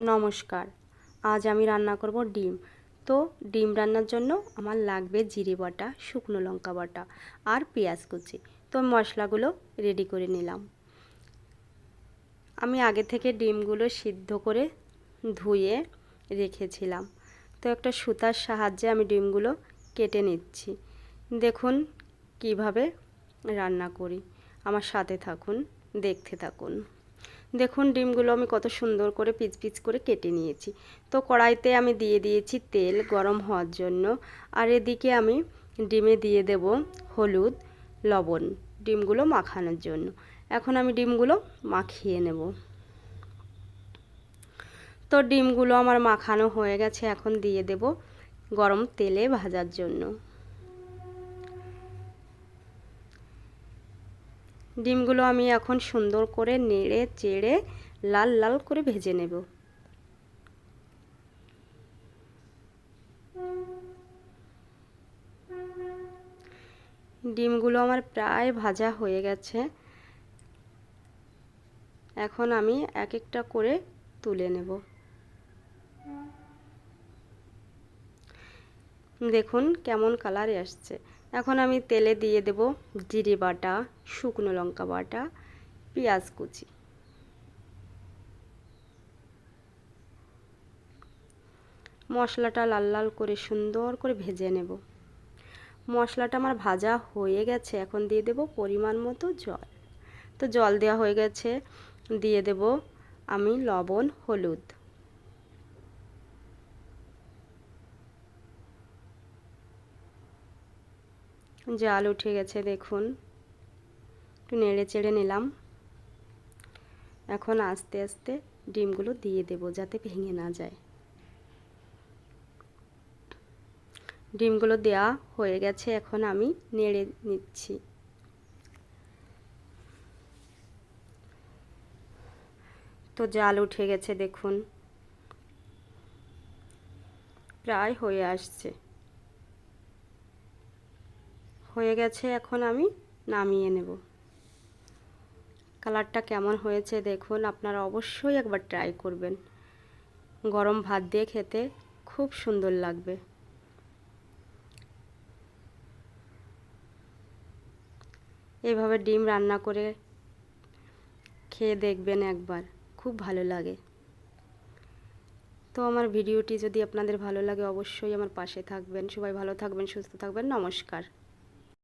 নমস্কার। আজ আমি রান্না করব ডিম। তো ডিম রান্নার জন্য আমার লাগবে জিরে বাটা, শুকনো লঙ্কা বাটা আর পেঁয়াজ কুচি। তো মশলাগুলো রেডি করে নিলাম। আমি আগে থেকে ডিমগুলো সিদ্ধ করে ধুয়ে রেখেছিলাম। তো একটা সুতার সাহায্যে আমি ডিমগুলো কেটে নিচ্ছি। দেখুন কীভাবে রান্না করি। আমার সাথে থাকুন, দেখতে থাকুন। দেখুন, ডিমগুলো আমি কত সুন্দর করে পিচ পিচ করে কেটে নিয়েছি। তো কড়াইতে আমি দিয়ে দিয়েছি তেল গরম হওয়ার জন্য। আর এদিকে আমি ডিমে দিয়ে দেব হলুদ, লবণ, ডিমগুলো মাখানোর জন্য। এখন আমি ডিমগুলো মাখিয়ে নেব। তো ডিমগুলো আমার মাখানো হয়ে গেছে, এখন দিয়ে দেব গরম তেলে ভাজার জন্য। ডিমগুলো আমি এখন সুন্দর করে নেড়ে চেড়ে লাল লাল করে ভেজে নেব। ডিমগুলো আমার প্রায় ভাজা হয়ে গেছে। এখন আমি এক একটা করে তুলে নেব। দেখুন কেমন কালারে আসছে। এখন আমি তেলে দিয়ে দেব জিরে বাটা, শুকনো লঙ্কা বাটা, পেঁয়াজ কুচি। মশলাটা লাল লাল করে সুন্দর করে ভেজে নেব। মশলাটা আমার ভাজা হয়ে গেছে, এখন দিয়ে দেব পরিমাণ মতো জল। তো জল দেওয়া হয়ে গেছে, দিয়ে দেব আমি লবণ, হলুদ। জাল উঠে গেছে, দেখুন। একটু নেড়ে চেড়ে নিলাম। এখন আস্তে আস্তে ডিমগুলো দিয়ে দেব যাতে ভেঙে না যায়। ডিমগুলো দেওয়া হয়ে গেছে, এখন আমি নেড়ে নিচ্ছি। তো জাল উঠে গেছে, দেখুন। প্রায় হয়ে আসছে। হয়ে গেছে, এখন আমি নামিয়ে নেব। কালারটা কেমন হয়েছে দেখুন, আপনারা অবশ্যই একবার ট্রাই করবেন। গরম ভাত দিয়ে খেতে খুব সুন্দর লাগবে। এভাবে ডিম রান্না করে খেয়ে দেখবেন একবার, খুব ভালো লাগে। তো আমার ভিডিওটি যদি আপনাদের ভালো লাগে, অবশ্যই আমার পাশে থাকবেন। সবাই ভালো থাকবেন, সুস্থ থাকবেন, নমস্কার।